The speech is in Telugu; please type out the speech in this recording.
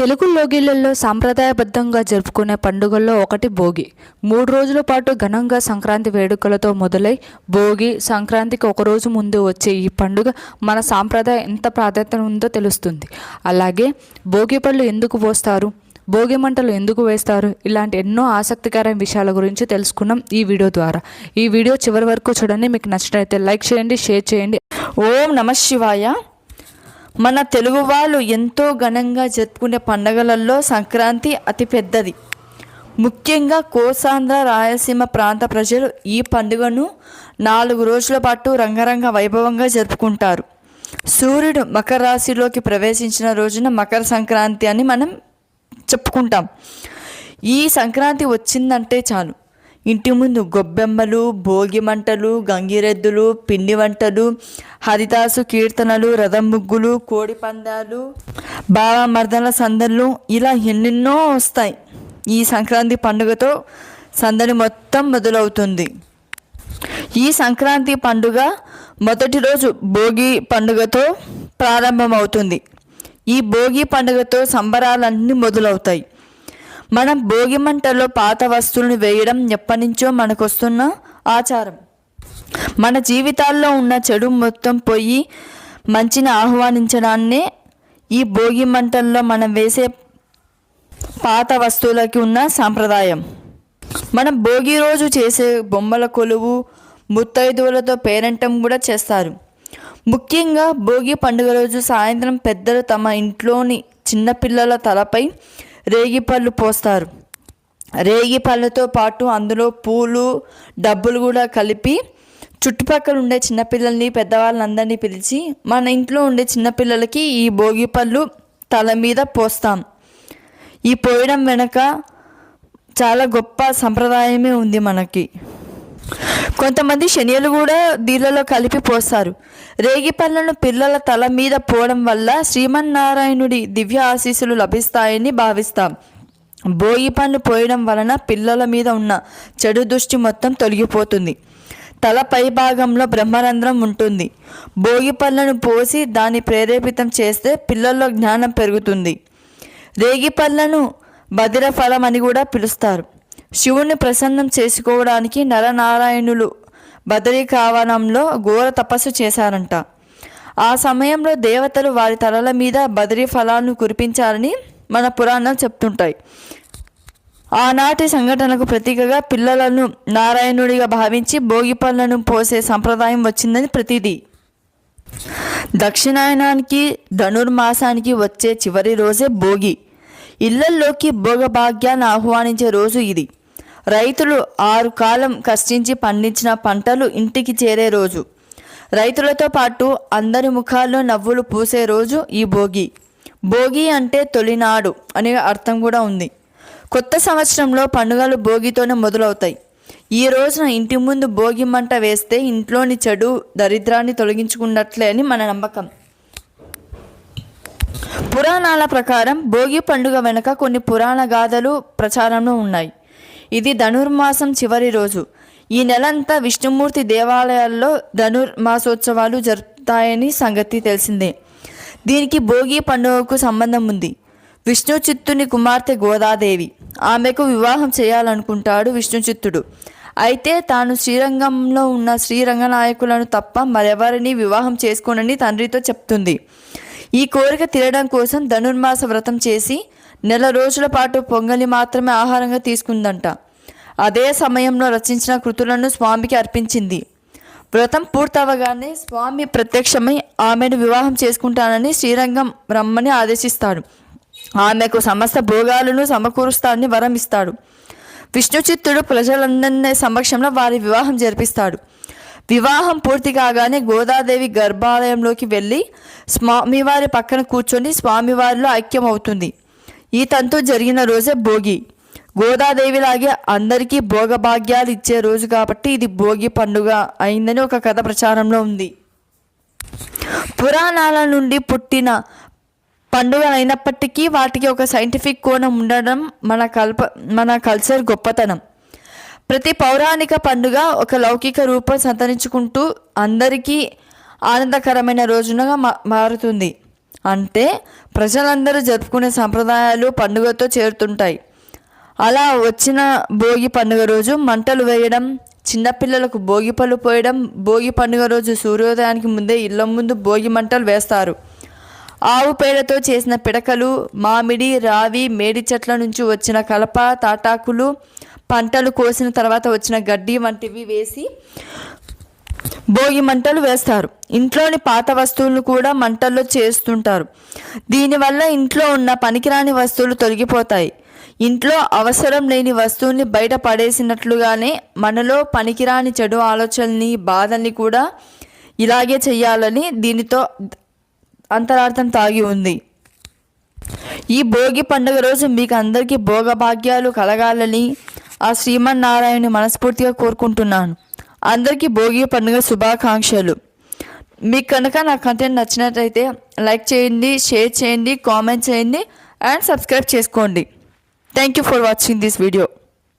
తెలుగు లోగిళ్ళలో సాంప్రదాయబద్ధంగా జరుపుకునే పండుగల్లో ఒకటి భోగి. మూడు రోజుల పాటు ఘనంగా సంక్రాంతి వేడుకలతో మొదలై భోగి సంక్రాంతికి ఒక రోజు ముందు వచ్చే ఈ పండుగ మన సాంప్రదాయం ఎంత ప్రాధాన్యత ఉందో తెలుస్తుంది. అలాగే భోగి పళ్ళు ఎందుకు పోస్తారు? భోగి మంటలు ఎందుకు వేస్తారు? ఇలాంటి ఎన్నో ఆసక్తికరమైన విషయాల గురించి తెలుసుకున్నాం ఈ వీడియో ద్వారా. ఈ వీడియో చివరి వరకు చూడండి. మీకు నచ్చినట్లయితే లైక్ చేయండి షేర్ చేయండి. ఓం నమ శివాయ. మన తెలుగు వాళ్ళు ఎంతో ఘనంగా జరుపుకునే పండగలలో సంక్రాంతి అతి పెద్దది. ముఖ్యంగా కోసాంధ్ర రాయలసీమ ప్రాంత ప్రజలు ఈ పండుగను నాలుగు రోజుల పాటు రంగరంగ వైభవంగా జరుపుకుంటారు. సూర్యుడు మకర రాశిలోకి ప్రవేశించిన రోజున మకర సంక్రాంతి అని మనం చెప్పుకుంటాం. ఈ సంక్రాంతి వచ్చిందంటే చాలు. ఇంటి ముందు గొబ్బెమ్మలు భోగి మంటలు గంగిరెద్దులు పిండి వంటలు హరిదాసు కీర్తనలు రథం ముగ్గులు కోడి పందాలు బావ సందళ్ళు ఇలా ఎన్నెన్నో వస్తాయి. ఈ సంక్రాంతి పండుగతో సందడి మొత్తం మొదలవుతుంది. ఈ సంక్రాంతి పండుగ మొదటి రోజు భోగి పండుగతో ప్రారంభమవుతుంది. ఈ భోగి పండుగతో సంబరాలన్నీ మొదలవుతాయి. మనం భోగి మంటల్లో పాత వస్తువులను వేయడం ఎప్పటినుంచో మనకొస్తున్న ఆచారం. మన జీవితాల్లో ఉన్న చెడు మొత్తం పోయి మంచిని ఆహ్వానించడాన్నే ఈ భోగి మంటల్లో మనం వేసే పాత వస్తువులకి ఉన్న సాంప్రదాయం. మనం భోగి రోజు చేసే బొమ్మల కొలువు ముత్తైదువులతో పేరంటం కూడా చేస్తారు. ముఖ్యంగా భోగి పండుగ రోజు సాయంత్రం పెద్దలు తమ ఇంట్లోని చిన్నపిల్లల తలపై రేగిపళ్ళు పోస్తారు. రేగిపళ్ళతో పాటు అందులో పూలు డబ్బులు కూడా కలిపి చుట్టుపక్కల ఉండే చిన్నపిల్లల్ని పెద్దవాళ్ళందరినీ పిలిచి మన ఇంట్లో ఉండే చిన్నపిల్లలకి ఈ భోగి పళ్ళు తల మీద పోస్తాం. ఈ పోయడం వెనక చాలా గొప్ప సంప్రదాయమే ఉంది మనకి. కొంతమంది శనియలు కూడా దీనిలో కలిపి పోస్తారు. రేగి పళ్ళను పిల్లల తల మీద పోవడం వల్ల శ్రీమన్నారాయణుడి దివ్య ఆశీస్సులు లభిస్తాయని భావిస్తాం. భోగి పళ్ళు పోయడం వలన పిల్లల మీద ఉన్న చెడు దృష్టి మొత్తం తొలగిపోతుంది. తల పై భాగంలో బ్రహ్మరంధ్రం ఉంటుంది. భోగి పళ్ళను పోసి దాన్ని ప్రేరేపితం చేస్తే పిల్లల్లో జ్ఞానం పెరుగుతుంది. రేగి పళ్ళను బదిర ఫలం అని కూడా పిలుస్తారు. శివుణ్ణి ప్రసన్నం చేసుకోవడానికి నరనారాయణులు బదరీకావనంలో ఘోర తపస్సు చేశారంట. ఆ సమయంలో దేవతలు వారి తలల మీద బదిరీ ఫలాలను కురిపించాలని మన పురాణాలు చెప్తుంటాయి. ఆనాటి సంఘటనకు ప్రతీకగా పిల్లలను నారాయణుడిగా భావించి భోగి పళ్ళను పోసే సంప్రదాయం వచ్చిందని ప్రతీది. దక్షిణాయనానికి ధనుర్మాసానికి వచ్చే చివరి రోజే భోగి. ఇళ్ళల్లోకి భోగభాగ్యాన్ని ఆహ్వానించే రోజు ఇది. రైతులు ఆరు కాలం కష్టించి పండించిన పంటలు ఇంటికి చేరే రోజు. రైతులతో పాటు అందరి ముఖాల్లో నవ్వులు పూసే రోజు ఈ భోగి. భోగి అంటే తొలినాడు అనే అర్థం కూడా ఉంది. కొత్త సంవత్సరంలో పండుగలు భోగితోనే మొదలవుతాయి. ఈ రోజున ఇంటి ముందు భోగి మంట వేస్తే ఇంట్లోని చెడు దరిద్రాన్ని తొలగించుకున్నట్లే అని మన నమ్మకం. పురాణాల ప్రకారం భోగి పండుగ వెనుక కొన్ని పురాణ గాథలు ప్రచారంలో ఉన్నాయి. ఇది ధనుర్మాసం చివరి రోజు. ఈ నెలంతా విష్ణుమూర్తి దేవాలయాల్లో ధనుర్మాసోత్సవాలు జరుపుతాయని సంగతి తెలిసిందే. దీనికి భోగి పండుగకు సంబంధం ఉంది. విష్ణు చిత్తుని కుమార్తె గోదాదేవి. ఆమెకు వివాహం చేయాలనుకుంటాడు విష్ణు చిత్తుడు అయితే తాను శ్రీరంగంలో ఉన్న శ్రీరంగనాయకులను తప్ప మరెవరిని వివాహం చేసుకోనని తండ్రితో చెప్తుంది. ఈ కోరిక తీరడం కోసం ధనుర్మాస వ్రతం చేసి నెల రోజుల పాటు పొంగలి మాత్రమే ఆహారంగా తీసుకుందంట. అదే సమయంలో రచించిన కృతులను స్వామికి అర్పించింది. వ్రతం పూర్తవగానే స్వామి ప్రత్యక్షమై ఆమెను వివాహం చేసుకుంటానని శ్రీరంగం రమ్మని ఆదేశిస్తాడు. ఆమెకు సమస్త భోగాలను సమకూరుస్తాడని వరం ఇస్తాడు. విష్ణుచిత్తుడు ప్రజలందరి సమక్షంలో వారి వివాహం జరిపిస్తాడు. వివాహం పూర్తి కాగానే గోదాదేవి గర్భాలయంలోకి వెళ్ళి స్వామివారి పక్కన కూర్చొని స్వామివారిలో ఐక్యం అవుతుంది ఈ తంతు జరిగిన రోజే భోగి. గోదాదేవిలాగే అందరికీ భోగభాగ్యాలు ఇచ్చే రోజు కాబట్టి ఇది భోగి పండుగ అయిందని ఒక కథ ప్రచారంలో ఉంది. పురాణాల నుండి పుట్టిన పండుగ అయినప్పటికీ వాటికి ఒక సైంటిఫిక్ కోణం ఉండడం మన కల్ప మన కల్చర్ గొప్పతనం. ప్రతి పౌరాణిక పండుగ ఒక లౌకిక రూపం సంతరించుకుంటూ అందరికీ ఆనందకరమైన రోజునగా మా మారుతుంది. అంటే ప్రజలందరూ జరుపుకునే సంప్రదాయాలు పండుగతో చేరుతుంటాయి. అలా వచ్చిన భోగి పండుగ రోజు మంటలు వేయడం చిన్నపిల్లలకు భోగి పళ్ళు పోయడం భోగి పండుగ రోజు సూర్యోదయానికి ముందే ఇళ్ళ ముందు భోగి మంటలు వేస్తారు. ఆవు పేడతో చేసిన పిడకలు మామిడి రావి మేడి చెట్ల నుంచి వచ్చిన కలప తాటాకులు పంటలు కోసిన తర్వాత వచ్చిన గడ్డి వంటివి వేసి భోగి మంటలు వేస్తారు. ఇంట్లోని పాత వస్తువులను కూడా మంటల్లో చేస్తుంటారు. దీనివల్ల ఇంట్లో ఉన్న పనికిరాని వస్తువులు తొలగిపోతాయి. ఇంట్లో అవసరం లేని వస్తువుల్ని బయట పడేసినట్లుగానే మనలో పనికిరాని చెడు ఆలోచనని బాధల్ని కూడా ఇలాగే చేయాలని దీనితో అంతరార్థం తాగి ఉంది. ఈ భోగి పండుగ రోజు మీకు అందరికీ భోగభాగ్యాలు కలగాలని ఆ శ్రీమన్నారాయణని మనస్ఫూర్తిగా కోరుకుంటున్నాను. అందరికీ భోగి పండుగ శుభాకాంక్షలు. మీకు కనుక నా కంటెంట్ నచ్చినట్లయితే లైక్ చేయండి షేర్ చేయండి కామెంట్ చేయండి అండ్ సబ్స్క్రైబ్ చేసుకోండి. Thank you for watching this video